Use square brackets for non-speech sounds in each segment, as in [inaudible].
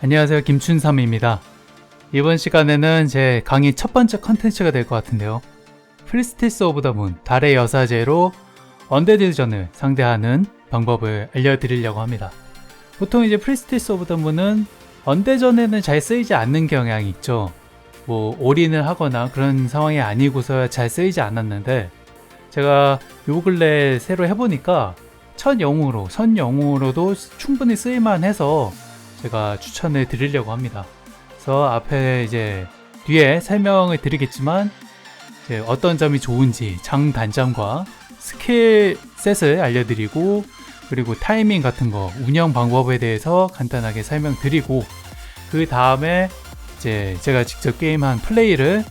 안녕하세요. 김춘삼입니다. 이번 시간에는 제 강의 첫 번째 컨텐츠가 될 것 같은데요. 프리스티스 오브 더 문 달의 여사제로 언데드전을 상대하는 방법을 알려드리려고 합니다. 보통 이제 프리스티스 오브 더 문은 언데전에는 잘 쓰이지 않는 경향이 있죠. 뭐 올인을 하거나 그런 상황이 아니고서 잘 쓰이지 않았는데 제가 요 근래 새로 해보니까 첫 영웅으로 선 영웅으로도 충분히 쓰일만 해서 제가 추천을 드리려고 합니다. 그래서 앞에 이제 뒤에 설명을 드리겠지만 어떤 점이 좋은지 장 단점과 스킬 셋을 알려드리고 그리고 타이밍 같은 거 운영 방법에 대해서 간단하게 설명드리고 그 다음에 이제 제가 직접 게임한 플레이를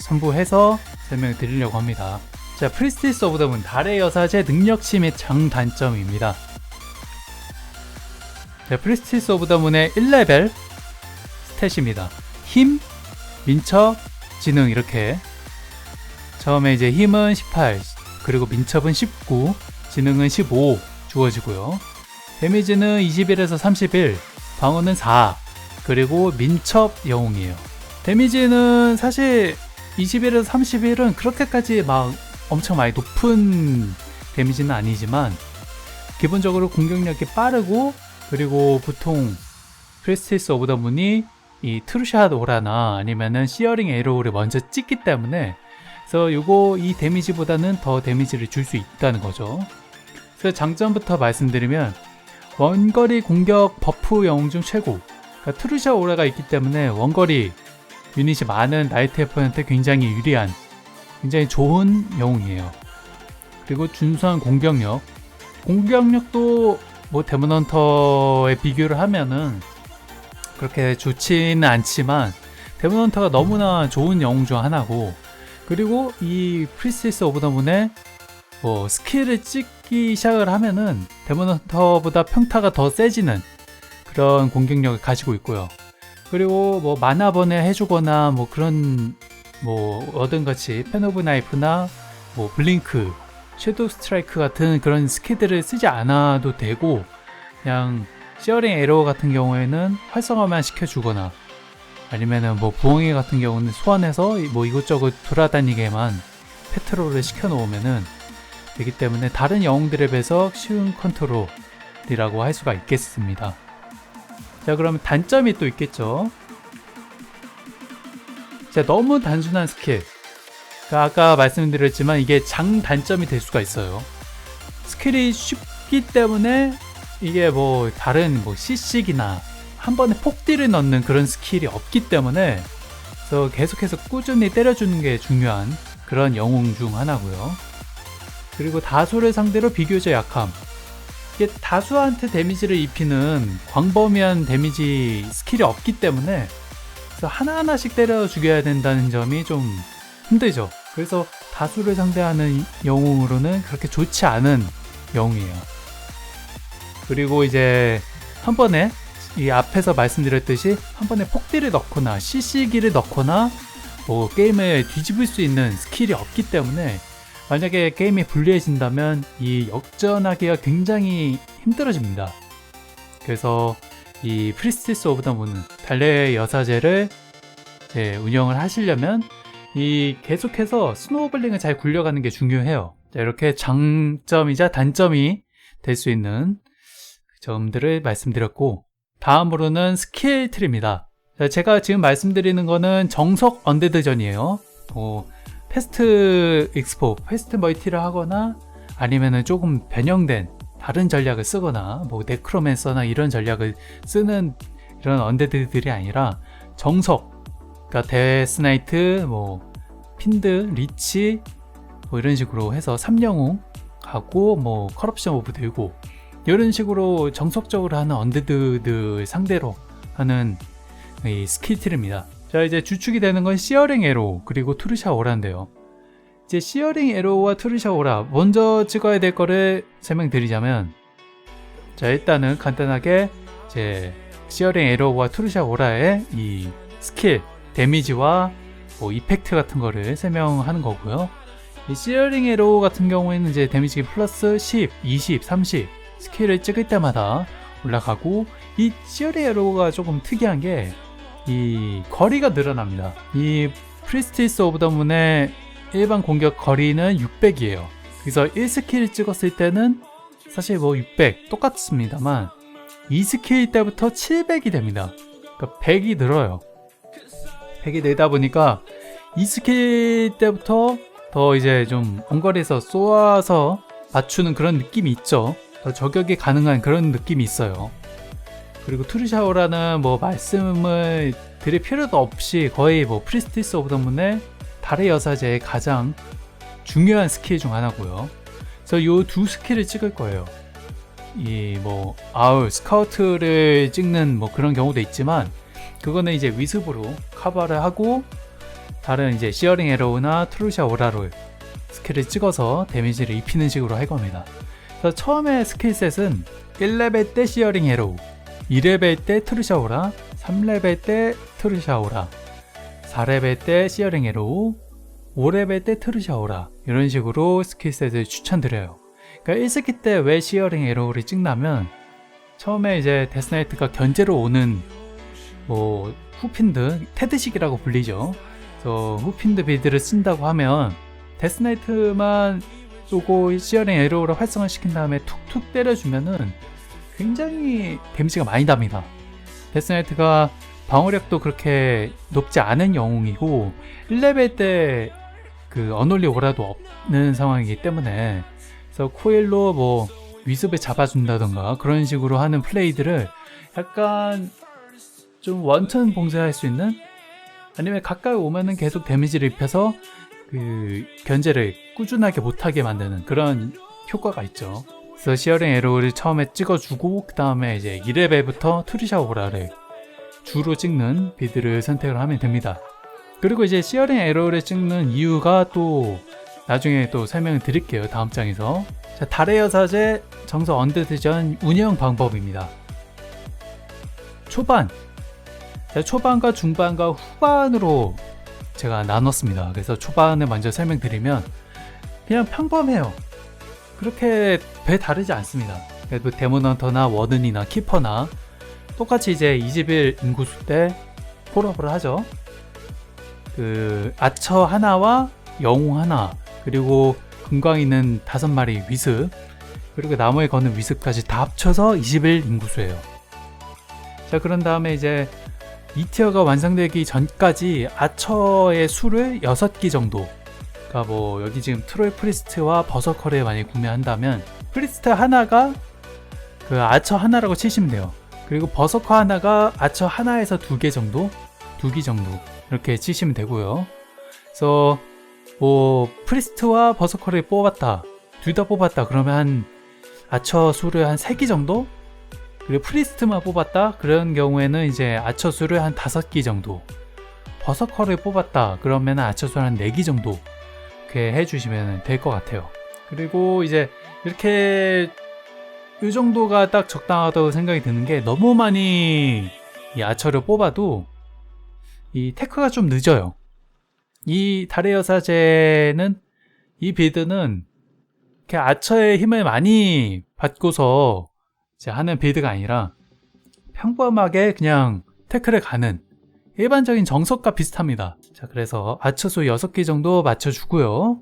선보해서 설명드리려고 합니다. 자, 프리스티스 오브 더문 달의 여사제 능력치 및 장단점입니다. 자, 프리스티스 오브 더 문의 1레벨 스탯입니다. 힘, 민첩, 지능 이렇게 처음에 이제 힘은 18, 그리고 민첩은 19, 지능은 15 주어지고요. 데미지는 21에서 31, 방어는 4, 그리고 민첩 영웅이에요. 데미지는 사실 21에서 31은 그렇게까지 막 엄청 많이 높은 데미지는 아니지만 기본적으로 공격력이 빠르고 그리고 보통 프레스티스 오브 더 문이 이 트루샷 오라나 아니면은 시어링 에로우를 먼저 찍기 때문에 그래서 요거 이 데미지보다는 더 데미지를 줄 수 있다는 거죠. 그래서 장점부터 말씀드리면 원거리 공격 버프 영웅 중 최고. 그러니까 트루샷 오라가 있기 때문에 원거리 유닛이 많은 나이트 에퍼한테 굉장히 유리한 굉장히 좋은 영웅이에요. 그리고 준수한 공격력. 공격력도 뭐 데몬 헌터에 비교를 하면은 그렇게 좋지는 않지만 데몬 헌터가 너무나 좋은 영웅 중 하나고 그리고 이 프리스티스 오브 더 문에 뭐 스킬을 찍기 시작을 하면은 데몬 헌터보다 평타가 더 세지는 그런 공격력을 가지고 있고요. 그리고 뭐 만화번에 해주거나 뭐 그런 뭐 얻은같이 펜 오브 나이프나 뭐 블링크, 섀도우 스트라이크 같은 그런 스킬들을 쓰지 않아도 되고 그냥 시어링 에러 같은 경우에는 활성화만 시켜주거나 아니면은 뭐 부엉이 같은 경우는 소환해서 뭐 이것저것 돌아다니게만 페트롤을 시켜놓으면은 되기 때문에 다른 영웅들에 비해서 쉬운 컨트롤이라고 할 수가 있겠습니다. 자 그러면 단점이 또 있겠죠. 자, 너무 단순한 스킬. 그러니까 아까 말씀드렸지만 이게 장단점이 될 수가 있어요. 스킬이 쉽기 때문에 이게 뭐 다른 뭐 CC기나 한 번에 폭딜을 넣는 그런 스킬이 없기 때문에 그래서 계속해서 꾸준히 때려주는 게 중요한 그런 영웅 중 하나고요. 그리고 다수를 상대로 비교적 약함. 이게 다수한테 데미지를 입히는 광범위한 데미지 스킬이 없기 때문에 하나하나씩 때려 죽여야 된다는 점이 좀 힘들죠. 그래서 다수를 상대하는 영웅으로는 그렇게 좋지 않은 영웅이에요. 그리고 이제 한 번에 이 앞에서 말씀드렸듯이 한 번에 폭딜을 넣거나 CC기를 넣거나 뭐 게임을 뒤집을 수 있는 스킬이 없기 때문에 만약에 게임이 불리해진다면 이 역전하기가 굉장히 힘들어집니다. 그래서 이 프리스티스 오브 더 문은 달래 여사제를 예, 운영을 하시려면 이 계속해서 스노우블링을 잘 굴려가는 게 중요해요. 자, 이렇게 장점이자 단점이 될 수 있는 점들을 말씀드렸고 다음으로는 스킬 트리입니다. 자, 제가 지금 말씀드리는 거는 정석 언데드전이에요. 뭐 패스트 익스포, 패스트 멀티를 하거나 아니면은 조금 변형된 다른 전략을 쓰거나 뭐 네크로맨서나 이런 전략을 쓰는 이런 언데드들이 아니라 정석 그러니까 데스나이트 뭐 핀드 리치 뭐 이런 식으로 해서 3영웅 가고 뭐 커럽션 오브 들고 이런 식으로 정석적으로 하는 언데드들 상대로 하는 이 스킬트입니다. 자 이제 주축이 되는 건 시어링 에로 그리고 투르샤 오라인데요. 이제 시어링 에로와 투르샤 오라 먼저 찍어야 될 거를 설명드리자면 자 일단은 간단하게 이제 시어링 에로와 투르샤 오라의 이 스킬 데미지와 뭐 이펙트 같은 거를 설명하는 거고요. 이 시어링 에로 같은 경우에는 이제 데미지 플러스 10, 20, 30 스킬을 찍을 때마다 올라가고 이 시어링 에로가 조금 특이한 게 이 거리가 늘어납니다. 이 프리스티스 오브 더 문의 일반 공격 거리는 600이에요. 그래서 1스킬 찍었을 때는 사실 뭐 600 똑같습니다만 2스킬 때부터 700이 됩니다. 그러니까 100이 늘어요. 100이 늘다 보니까 2스킬 때부터 더 이제 좀 원거리에서 쏘아서 맞추는 그런 느낌이 있죠. 더 저격이 가능한 그런 느낌이 있어요. 그리고 투르샤오라는 뭐 말씀을 드릴 필요도 없이 거의 뭐 프리스티스 오브 더 문의 달의 여사제의 가장 중요한 스킬 중 하나고요. 그래서 이두 스킬을 찍을 거예요. 이 뭐 아울 스카우트를 찍는 뭐 그런 경우도 있지만 그거는 이제 위습으로 커버를 하고 다른 이제 시어링 에로우나 트루샤 오라롤 스킬을 찍어서 데미지를 입히는 식으로 할 겁니다. 그래서 처음에 스킬셋은 1레벨 때 시어링 에로우 2레벨 때 트루샤 오라, 3레벨 때 트루샤 오라, 4레벨 때 시어링 에로우, 5레벨 때 트루샤 오라 이런 식으로 스킬셋을 추천드려요. 그러니까 1스킬 때 왜 시어링 에로우를 찍냐면 처음에 이제 데스나이트가 견제로 오는 뭐 후핀드, 테드식이라고 불리죠. 그래서 후핀드 빌드를 쓴다고 하면 데스나이트만 쏘고 시어링 에로우를 활성화 시킨 다음에 툭툭 때려주면은 굉장히 데미지가 많이 답니다. 데스나이트가 방어력도 그렇게 높지 않은 영웅이고 1레벨 때그 어놀리 오라도 없는 상황이기 때문에 그래서 코일로 뭐 위습을 잡아준다던가 그런 식으로 하는 플레이들을 약간 좀 원천 봉쇄할 수 있는 아니면 가까이 오면은 계속 데미지를 입혀서 그 견제를 꾸준하게 못하게 만드는 그런 효과가 있죠. 그래서 시어링 에로를 처음에 찍어주고 그 다음에 이제 2레벨부터 트리샤 오라를 주로 찍는 비드를 선택을 하면 됩니다. 그리고 이제 시어링 에러를 찍는 이유가 또 나중에 또 설명을 드릴게요. 다음 장에서. 자, 달의 여사제 정서 언데드전 운영 방법입니다. 초반. 자, 초반과 중반과 후반으로 제가 나눴습니다. 그래서 초반을 먼저 설명드리면 그냥 평범해요. 그렇게 배 다르지 않습니다. 그래도 데모넌터나 워든이나 키퍼나 똑같이 이제 20일 인구수 때 폴업을 하죠. 그 아처 하나와 영웅 하나 그리고 금광 있는 다섯 마리 위습 그리고 나무에 거는 위습까지 다 합쳐서 21 인구수예요. 자 그런 다음에 이제 2티어가 완성되기 전까지 아처의 수를 6기 정도. 그러니까 뭐 여기 지금 트롤 프리스트와 버서커를 많이 구매한다면 프리스트 하나가 그 아처 하나라고 치시면 돼요. 그리고 버서커 하나가 아처 하나에서 두 개 정도, 두 기 정도. 이렇게 치시면 되고요. 그래서 뭐 프리스트와 버서커를 뽑았다, 둘 다 뽑았다. 그러면 한 아처 수를 한 세 기 정도, 그리고 프리스트만 뽑았다 그런 경우에는 이제 아처 수를 한 다섯 기 정도, 버서커를 뽑았다 그러면 아처 수를 한네기 정도 이렇게 해주시면 될 것 같아요. 그리고 이제 이렇게 이 정도가 딱 적당하다고 생각이 드는 게 너무 많이 이 아처를 뽑아도 이 테크가 좀 늦어요. 이 달의 여사제는 이 빌드는 이렇게 아처의 힘을 많이 받고서 하는 빌드가 아니라 평범하게 그냥 태클을 가는 일반적인 정석과 비슷합니다. 자, 그래서 아처수 6개 정도 맞춰주고요.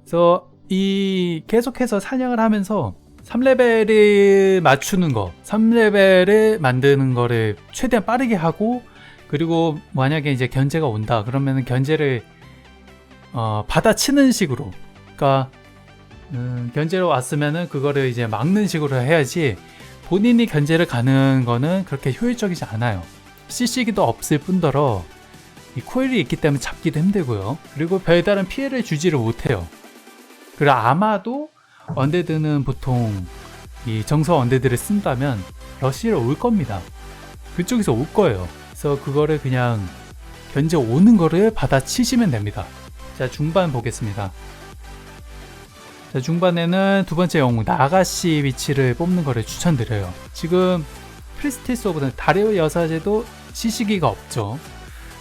그래서 이 계속해서 사냥을 하면서 3레벨을 맞추는 거, 3레벨을 만드는 거를 최대한 빠르게 하고 그리고 만약에 이제 견제가 온다 그러면 견제를 어, 받아치는 식으로 그러니까 음, 견제로 왔으면은 그거를 이제 막는 식으로 해야지 본인이 견제를 가는 거는 그렇게 효율적이지 않아요. CC기도 없을 뿐더러 이 코일이 있기 때문에 잡기도 힘들고요. 그리고 별다른 피해를 주지를 못해요. 그리고 아마도 언데드는 보통 이 정서 언데드를 쓴다면 러시를 올 겁니다. 그쪽에서 올 거예요. 그래서 그거를 그냥 견제 오는 거를 받아치시면 됩니다. 자, 중반 보겠습니다. 자, 중반에는 두 번째 영웅 나가시 위치를 뽑는 거를 추천드려요. 지금 프리스티스 오브는 다리오 여사제도 CC기가 없죠.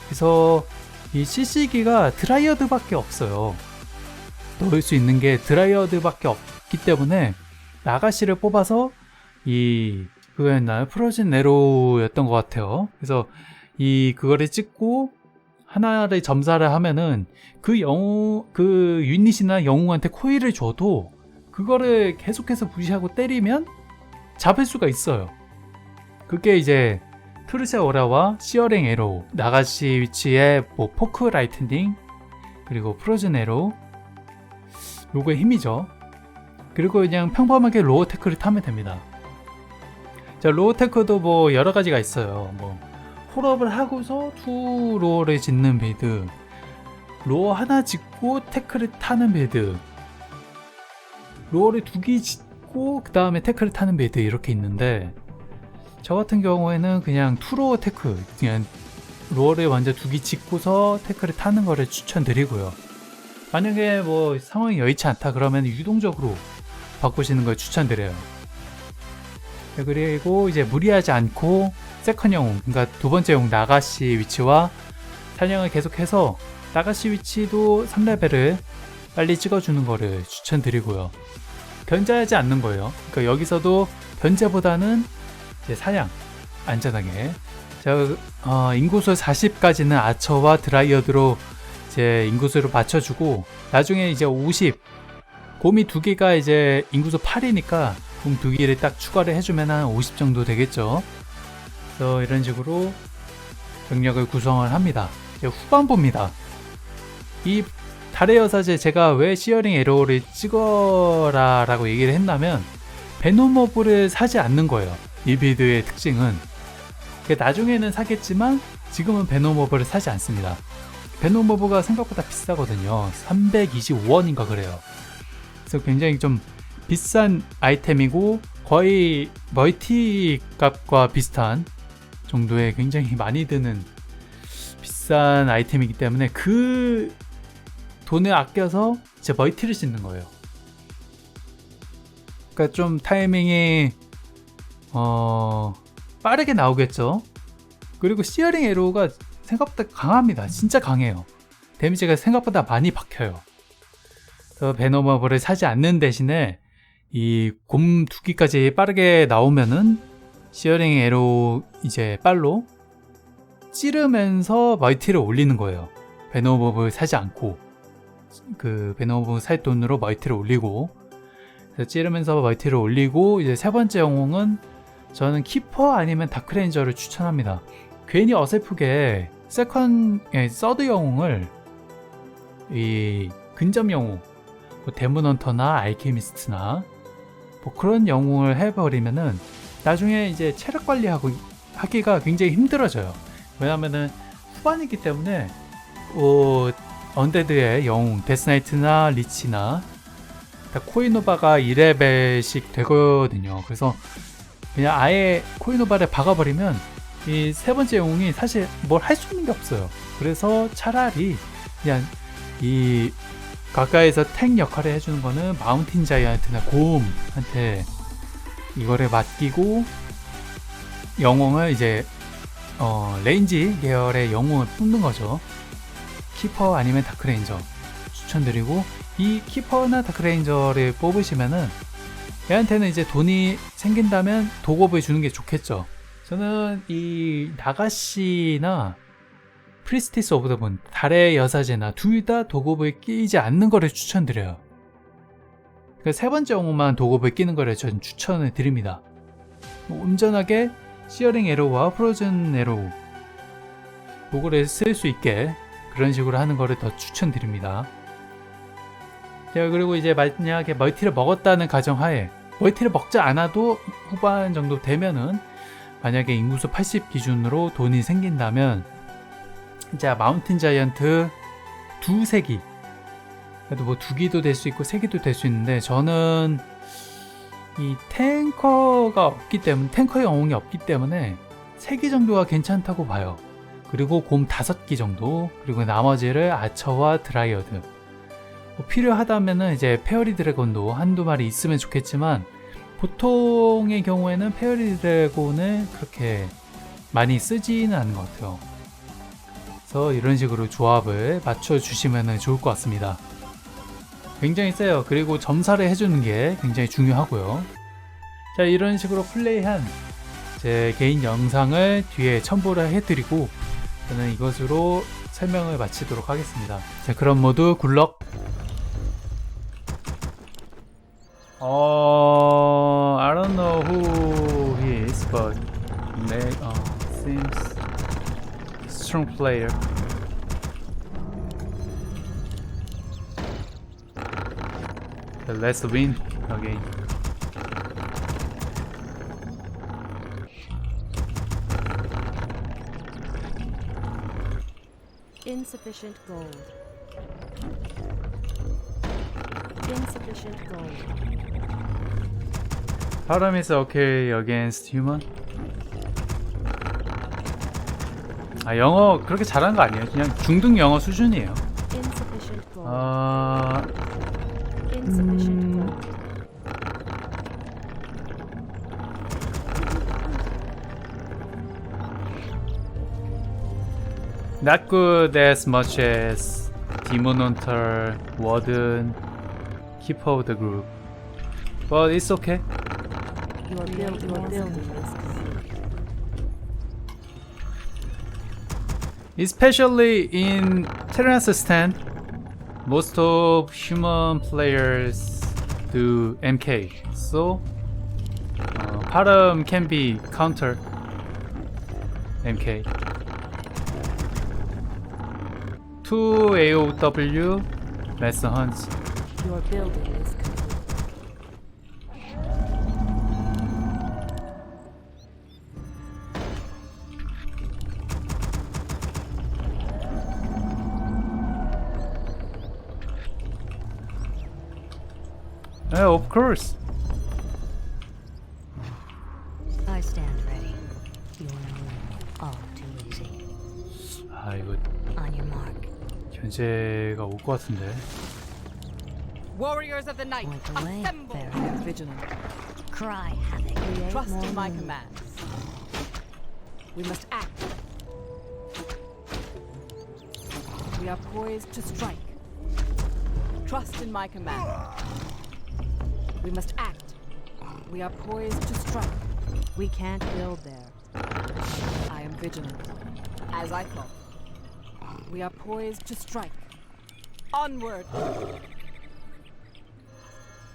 그래서 이 CC기가 드라이어드밖에 없어요. 넣을 수 있는 게 드라이어드밖에 없기 때문에 나가시를 뽑아서 이 그거였나요? 프로즌 네로였던 것 같아요. 그래서 이 그거를 찍고 하나를 점사를 하면은 그 영웅 그 유닛이나 영웅한테 코일을 줘도 그거를 계속해서 무시하고 때리면 잡을 수가 있어요. 그게 이제 트루샤 오라와 시어링 에로우, 나가시 위치의 뭐 포크 라이트닝, 그리고 프로즌 에로우, 요거의 힘이죠. 그리고 그냥 평범하게 로어 테크를 타면 됩니다. 자, 로어 테크도 뭐 여러 가지가 있어요. 뭐 홀업을 하고서 투 로어를 짓는 빌드, 로어 하나 짓고 테크를 타는 빌드, 로어를 두 개 짓고 그 다음에 테크를 타는 빌드 이렇게 있는데 저 같은 경우에는 그냥 투로어 테크 그냥 로어를 완전 두 개 짓고서 테크를 타는 거를 추천드리고요. 만약에 뭐 상황이 여의치 않다 그러면 유동적으로 바꾸시는 걸 추천드려요. 네, 그리고 이제 무리하지 않고 세컨 영웅, 그러니까 두 번째 영웅 나가시 위치와 사냥을 계속해서 나가시 위치도 3레벨을 빨리 찍어주는 거를 추천드리고요. 변제하지 않는 거예요. 그러니까 여기서도 변제보다는 사냥 안전하게. 자, 어, 인구수 40까지는 아처와 드라이어드로 이제 인구수를 맞춰주고 나중에 이제 50 곰이 두 개가 이제 인구수 8이니까 곰 두 개를 딱 추가를 해주면 한 50 정도 되겠죠. 그래서 이런 식으로 병력을 구성을 합니다. 이제 후반부입니다. 이 달의 여사제 제가 왜 시어링 에로를 찍어라 라고 얘기를 했냐면 베노머브를 사지 않는 거예요. 이 빌드의 특징은 그 나중에는 사겠지만 지금은 베노머브를 사지 않습니다. 베노머브가 생각보다 비싸거든요. 325원인가 그래요. 그래서 굉장히 좀 비싼 아이템이고 거의 멀티 값과 비슷한 정도의 굉장히 많이 드는 비싼 아이템이기 때문에 그 돈을 아껴서 제 멀티를 씻는 거예요. 그러니까 좀 타이밍이 어 빠르게 나오겠죠. 그리고 시어링 에로우가 생각보다 강합니다. 진짜 강해요. 데미지가 생각보다 많이 박혀요. 그래서 베노머블을 사지 않는 대신에 이 곰 두기까지 빠르게 나오면은 시어링 에로우 이제 빨로 찌르면서 멀티를 올리는 거예요. 베노머블 사지 않고 그 베노머블 살 돈으로 멀티를 올리고 찌르면서 멀티를 올리고 이제 세 번째 영웅은 저는 키퍼 아니면 다크레인저를 추천합니다. 괜히 어설프게 세컨 예, 서드 영웅을 이 근접 영웅 뭐 데몬헌터나 알케미스트나 뭐 그런 영웅을 해버리면은 나중에 이제 체력 관리하고 하기가 굉장히 힘들어져요. 왜냐면은 후반이기 때문에 어, 언데드의 영웅 데스나이트나 리치나 다 코이노바가 2레벨씩 되거든요. 그래서 그냥 아예 코이노바를 박아버리면 이 세 번째 영웅이 사실 뭘 할 수 있는 게 없어요. 그래서 차라리 그냥 이 가까이서 탱 역할을 해주는 거는 마운틴 자이언트나 곰한테 이거를 맡기고 영웅을 이제 어, 레인지 계열의 영웅을 뽑는 거죠. 키퍼 아니면 다크레인저 추천드리고 이 키퍼나 다크레인저를 뽑으시면은 얘한테는 이제 돈이 생긴다면 도급을 주는 게 좋겠죠. 저는 이 나가시나 프리스티스 오브 더 문, 달의 여사제나 둘 다 도급을 끼지 않는 거를 추천드려요. 그 세 번째 영웅만 도급을 끼는 거를 저는 추천을 드립니다. 뭐 온전하게 시어링 에로우와 프로즌 에로우 도구를 쓸 수 있게 그런 식으로 하는 거를 더 추천드립니다. 자, 그리고 이제 만약에 멀티를 먹었다는 가정하에 멀티를 먹지 않아도 후반 정도 되면은 만약에 인구수 80 기준으로 돈이 생긴다면 자 마운틴 자이언트 두 세 기 그래도 뭐 두 기도 될 수 있고 세 기도 될 수 있는데 저는 이 탱커가 없기 때문에 탱커 영웅이 없기 때문에 세 기 정도가 괜찮다고 봐요. 그리고 곰 다섯 기 정도 그리고 나머지를 아처와 드라이어드 뭐 필요하다면은 이제 페어리 드래곤도 한두 마리 있으면 좋겠지만 보통의 경우에는 페어리 드래곤을 그렇게 많이 쓰지는 않은 것 같아요. 그래서 이런 식으로 조합을 맞춰 주시면 좋을 것 같습니다. 굉장히 세요. 그리고 점사를 해주는 게 굉장히 중요하고요. 자, 이런 식으로 플레이한 제 개인 영상을 뒤에 첨부를 해드리고 저는 이것으로 설명을 마치도록 하겠습니다. 자, 그럼 모두 굴럭. 어, I don't know who he is, but may, uh, seems strong player. Let's win again. Insufficient gold. Insufficient gold. Param is okay against human. 아 영어 그렇게 잘하는 거 아니에요. 그냥 중등 영어 수준이에요. Insufficient gold. 아 Insufficient 음. not good as much as Demon Hunter, Warden, Keeper of the Group, but it's okay. Your build, your building. Especially in Terrace Stand, most of human players do MK, so uh, Param can be counter MK. 2 AOW, Master Hunts. Your building Yeah, of course. I stand ready. Your move all too easy. 아 이거 On your mark. 견제가 올 것 같은데. Warriors of the night, Point the way, assemble! Baron. I am vigilant. Cry havoc. Create Trust more in my moon. commands. We must act. We are poised to strike. Trust in my command. We must act. We are poised to strike. We can't build there. I am vigilant. As I thought. We are poised to strike. Onward!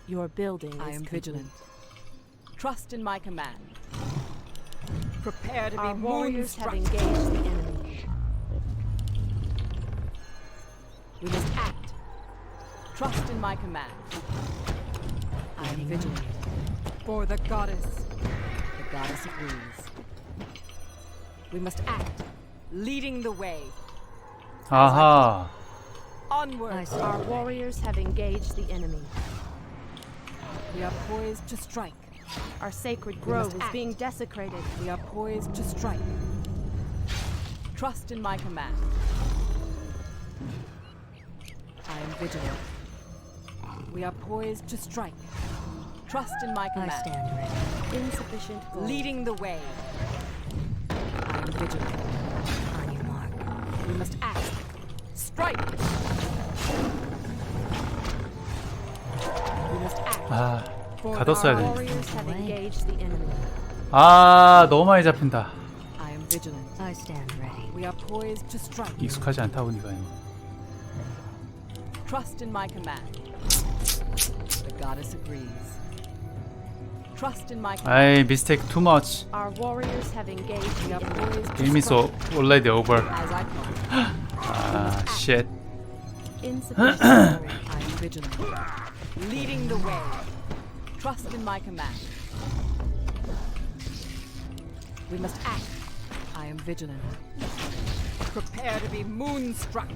Your building I is am complete. vigilant. Trust in my command. Prepare to Our be warriors have engaged the enemy. We must act. Trust in my command. I am vigilant. For the goddess. The goddess agrees. We must act. Leading the way. Aha. Onward. stand Our warriors have engaged the enemy. We are poised to strike. Our sacred grove is being desecrated. We are poised to strike. Trust in my command. I am vigilant. We are poised to strike. Trust in my I command. stand ready. Insufficient gold. Leading the way. I am vigilant. On your mark. We must act. Strike! We must act. 아 가뒀어야 돼. warriors have engaged the enemy. 아 너무 많이 잡힌다. I am vigilant. I stand ready. We are poised to strike. 익숙하지 않다 보니까. Trust in my command. The goddess agrees. I mistake too much. Our warriors have engaged the are enemy. poised to Game is already over. As I thought. Ah, 아 shit. I am vigilant. Leading the way. Trust in my command. We must act. I am vigilant. Prepare to be moonstruck.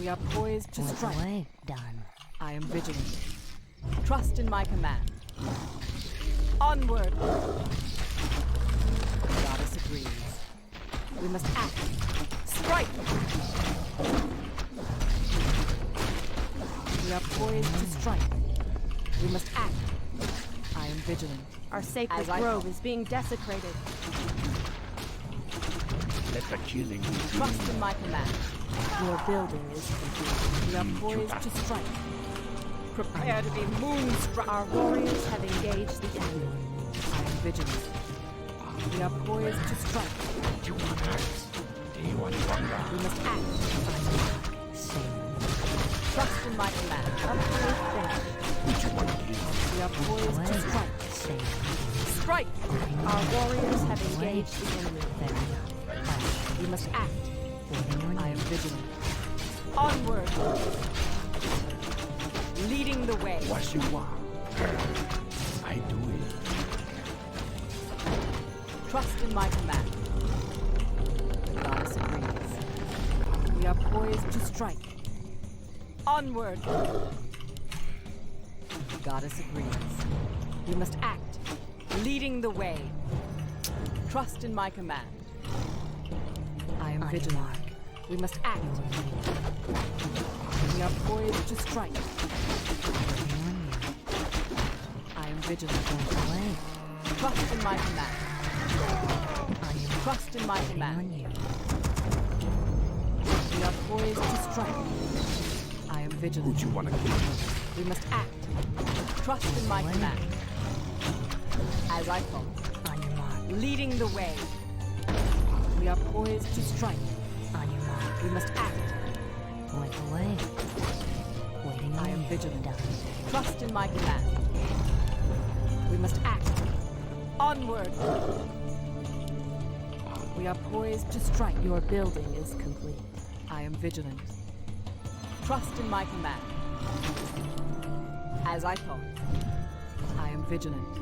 We are poised to strike. Done. I am vigilant. Trust in my command. Onward. The goddess agrees. We must act. Strike. We are poised to strike. We must act. I am vigilant. Our sacred As I grove is being desecrated. Let the killing Trust in my command. Your building is complete. We are poised to strike. Prepare to be moonstruck. Our warriors have engaged the enemy. I am vigilant. We are poised to strike. Do you want us? Do you want wonder? We must act. Trust in my command. We are poised to strike. Strike! Our warriors have engaged the enemy. We must act. I am vigilant. Onward! Leading the way. What you want? I do it. Trust in my command. The goddess agrees. We are poised to strike. Onward! The goddess agrees. We must act. Leading the way. Trust in my command. I am vigilant. We must act. We are poised to strike. I am vigilant. Trust in my command. I Trust in my command. We are poised to strike. I am vigilant. Who vigilant. you wanna kill? We must act. Trust in my command. As I thought. On your mark. Leading the way. We are poised to strike. On your mark. We must act. Point away. Waiting I am vigilant. Trust in my command. We must act. Onward. We are poised to strike. Your building is complete. I am vigilant. Trust in my command. As I thought. I am vigilant.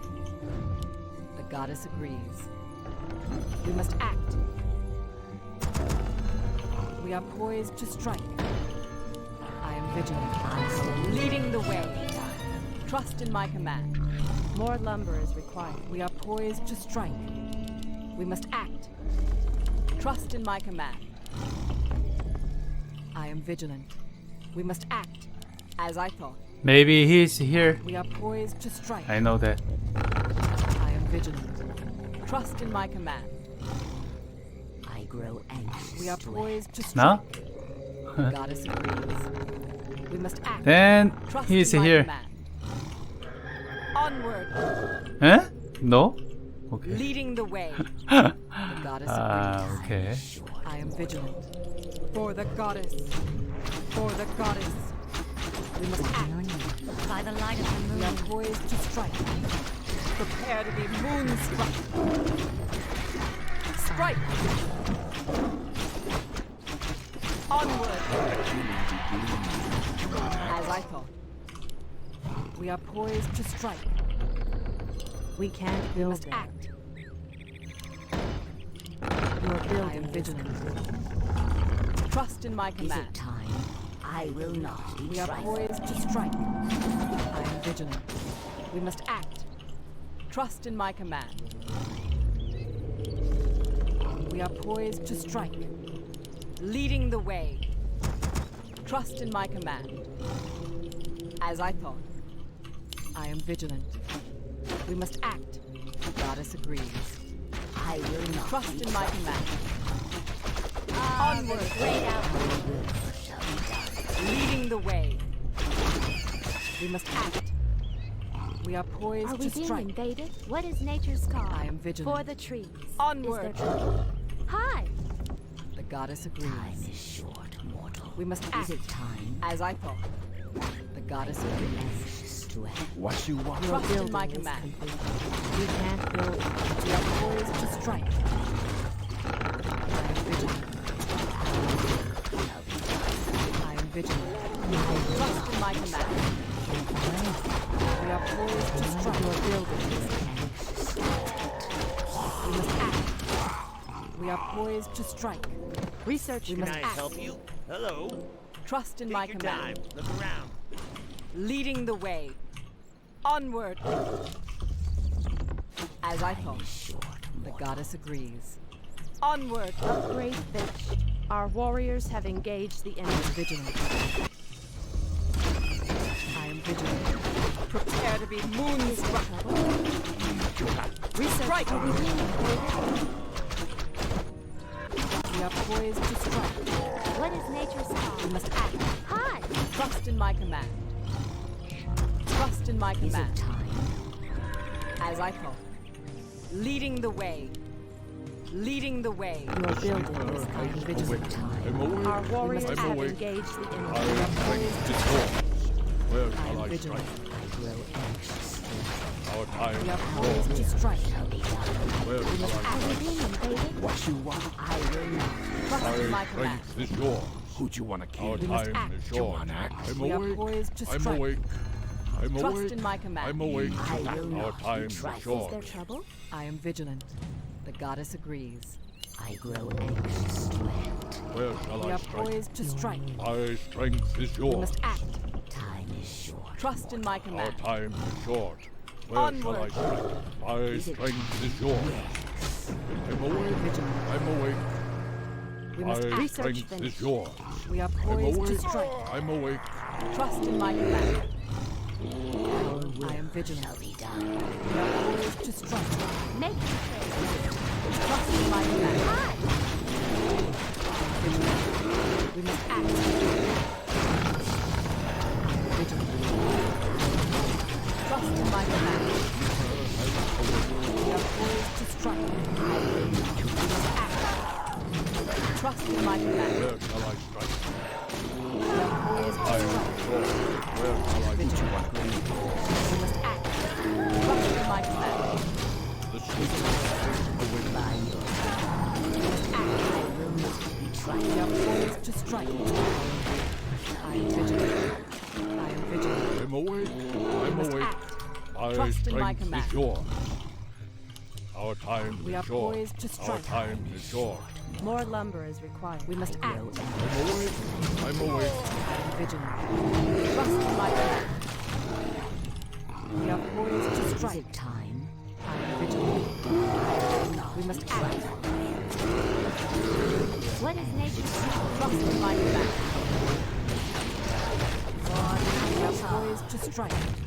The goddess agrees. We must act. We are poised to strike. I am vigilant. Leading the way. Trust in my command. More lumber is required. We are poised to strike. We must act. Trust in my command. I am vigilant. We must act. As I thought. Maybe he's here. We are poised to strike. I know that. I am vigilant. Trust in my command. I grow anxious. We are poised to Now? strike. The goddess agrees. We must act. Then Trust he's here. command. Onward. Eh? No? Okay. Leading the way. [laughs] The goddess agrees. 아, okay. I am vigilant. For the goddess. For the goddess. We must act. By the light of the We are moon. poised to strike. Prepare to be moonstruck. Strike. Onward. As I thought. We are poised to strike. We can't We build must them. act. Your building vigilant. Trust in my command. Is it time? I will not be We are poised to strike. I am vigilant. We must act. Trust in my command. We are poised to strike. Leading the way. Trust in my command. As I thought. I am vigilant. We must act. The goddess agrees. I will not Trust in my trifled. command. Ah, Onward. Great outlaw shall be done. Leading the way. We must act. We are poised to strike. Are to we being strike. invaded? What is nature's call? I am vigilant. For the trees. Onward. Is there trouble? Hi. The goddess Time agrees. is short, mortal. We must ah. Is act it time? as I thought. The goddess agrees. Anxious to act. What you want? Your Trust in my command. We can't build them. We are poised to strike. I am vigilant. I am vigilant. Trust in my command. We are poised to strike. Your building is We must act. We are poised to strike. Research. We Can must I act. help you? Hello? Trust in Take my your command. time. Look around. Leading the way. Onward. As I thought. The goddess agrees. Onward. Upgrade finished. Our warriors have engaged the enemy. vigilant. I am vigilant. Prepare to be moonstruck. Strike! We are poised to strike. What is nature's We call? must act. Hi. Trust in my command. Trust in my Is command. it time? As I thought. Leading the way. Leading the way. Your building is I am under awake. vigilant. I'm awake. Our warriors I'm have awake. Engage the enemy. strength is yours. Where I shall am I strike? I grow anxiously. Our We is poised to strike. Where shall I Are we strike? being? What you want? I will not. My command. strength is yours. Who'd you want to Our We must time is You yours. I'm We awake. I'm strike. awake. I'm Trust awake. in my command. I'm awake. I will Our time is trifled. Is there trouble? I am vigilant. The goddess agrees. I grow anxious to act. Where shall We I are poised to strike. My strength is We yours. must act. Time is short. Trust in my Our command. time is short. Where shall I Onward. strike? My strength is yours. I'm awake. I'm awake. We must My act. Research is yours. We are I'm poised to strike. I'm awake. Trust in my command. I am vigilant. shall be done. We are poised to strike. Make the trade. Trust in my command. We must act. Trust in my command. We are poised to strike. We act. Trust in my command. Where shall I strike? We are poised to strike. Where shall I Vigilant. We must act. Trust in my command. The awake. By your We must act. I will not be We are poised to strike. I am vigilant. I am vigilant. I'm awake. I'm awake. Act. My Trust in my command. is yours. Our time We is are short. poised to Our time is short. More lumber is required. We must act. I'm awake. I'm awake. I am vigilant. Trust in my command. We are poised to Is strike. it time? I am vigilant. We must act. What is nature's call? Trust in my command. We are poised to strike. I am vigilant. The great Trust in outdoors. my command. We are poised to strike.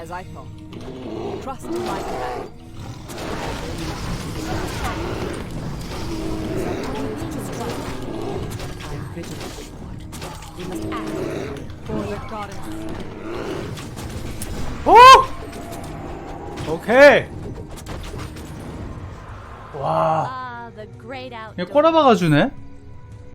As I thought. Trust my command. We must act. We are poised to strike. I am vigilant. We must act. For the goddess. 오! 오케이. 와, Ah, outdoors. 꼬라박아 주네.